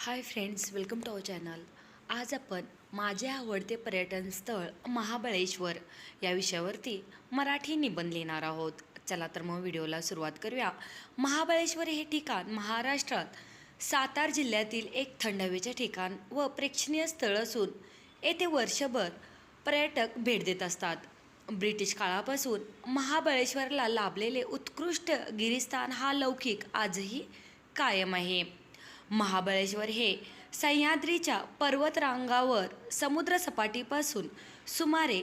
Hi friends welcome to our channel आज आपण माझे आवडते पर्यटन स्थळ महाबळेश्वर या विषयावरती मराठी निबंध लिहिणार आहोत. चला तर मग व्हिडिओला सुरुवात करूया. महाबळेश्वर हे ठिकाण महाराष्ट्रात सातार जिल्ह्यातील एक थंड हवेचे ठिकाण व प्रेक्षणीय स्थळ असून येथे वर्षभर पर्यटक भेट देत असतात. ब्रिटिश काळापासून महाबळेश्वरला लाभलेले उत्कृष्ट गिरिस्थान हा लौकिक आजही कायम आहे. महाबळेश्वर हे सह्याद्रीच्या पर्वतरांगावर समुद्रसपाटीपासून सुमारे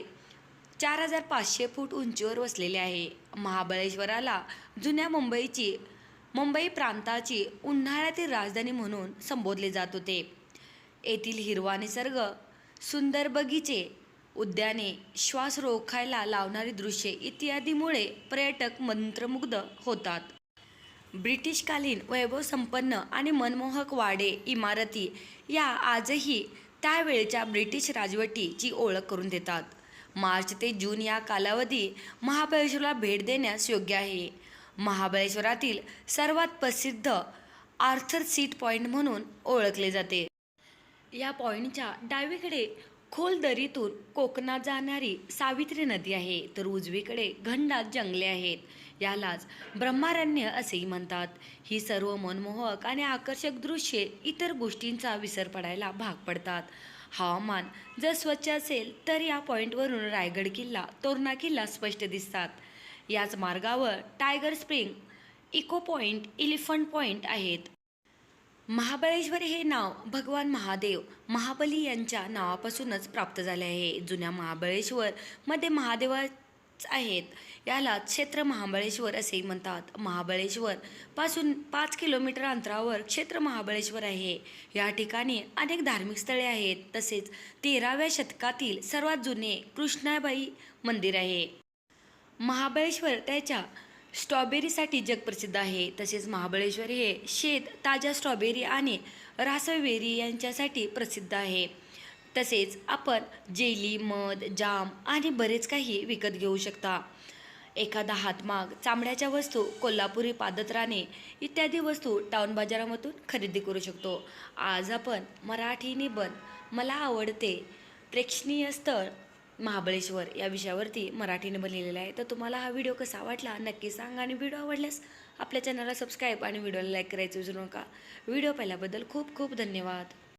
चार हजार पाचशे फूट उंचीवर वसलेले आहे. महाबळेश्वराला जुन्या मुंबईची मुंबई प्रांताची उन्हाळ्यातील राजधानी म्हणून संबोधले जात होते. येथील हिरवा निसर्ग सुंदर बगीचे उद्याने श्वास रोखायला लावणारी दृश्ये इत्यादीमुळे पर्यटक मंत्रमुग्ध होतात. ब्रिटिशकालीन वैभवसंपन्न आणि मनमोहक वाडे इमारती या आजही त्यावेळच्या ब्रिटिश राजवटीची ओळख करून देतात. मार्च ते जून या कालावधी महाबळेश्वरला भेट देण्यास योग्य आहे. महाबळेश्वरातील सर्वात प्रसिद्ध आर्थर सीट पॉईंट म्हणून ओळखले जाते. या पॉईंटच्या डावीकडे खोल दरीतून कोकणात जाणारी सावित्री नदी आहे तर उजवीकडे घनदाट जंगले आहेत. यालाच ब्रह्मारण्य असेही म्हणतात. ही सर्व मनमोहक आणि आकर्षक दृश्ये इतर गोष्टींचा विसर पडायला भाग पडतात. हवामान जर स्वच्छ असेल तर या पॉईंटवरून रायगड किल्ला तोरणा किल्ला स्पष्ट दिसतात. याच मार्गावर tiger spring echo point elephant point आहेत. महाबळेश्वर हे नाव भगवान महादेव महाबली यांच्या नावापासूनच प्राप्त झाले आहे. जुन्या महाबळेश्वर मध्ये महादेवाच आहेत. याला क्षेत्र महाबळेश्वर असेही म्हणतात. महाबळेश्वर पासून पाच किलोमीटर अंतरावर क्षेत्र महाबळेश्वर आहे. या ठिकाणी अनेक धार्मिक स्थळे आहेत. तसेच तेराव्या शतकातील सर्वात जुने कृष्णाबाई मंदिर आहे. महाबळेश्वर त्याच्या स्ट्रॉबेरीसाठी जगप्रसिद्ध आहे. तसेच महाबळेश्वर हे शेत ताज्या स्ट्रॉबेरी आणि रासवेरी यांच्यासाठी प्रसिद्ध आहे. तसेच आपण जेली मध जाम आणि बरेच काही विकत घेऊ शकता. एखादा हातमाग चामड्याच्या वस्तू कोल्हापुरी पादत्राणे इत्यादी वस्तू टाऊन बाजारामधून खरेदी करू शकतो. आज आपण मराठी निबंध मला आवडते प्रेक्षणीय स्थळ महाबळेश्वर या विषयावरती मराठीने बनलेला आहे. तर तुम्हाला हा व्हिडिओ कसा वाटला? नक्की सांगा आणि व्हिडिओ आवडल्यास आपल्या चॅनलला सबस्क्राईब आणि व्हिडिओला लाईक करायचं विसरू नका. व्हिडिओ पाहिल्याबद्दल खूप खूप धन्यवाद.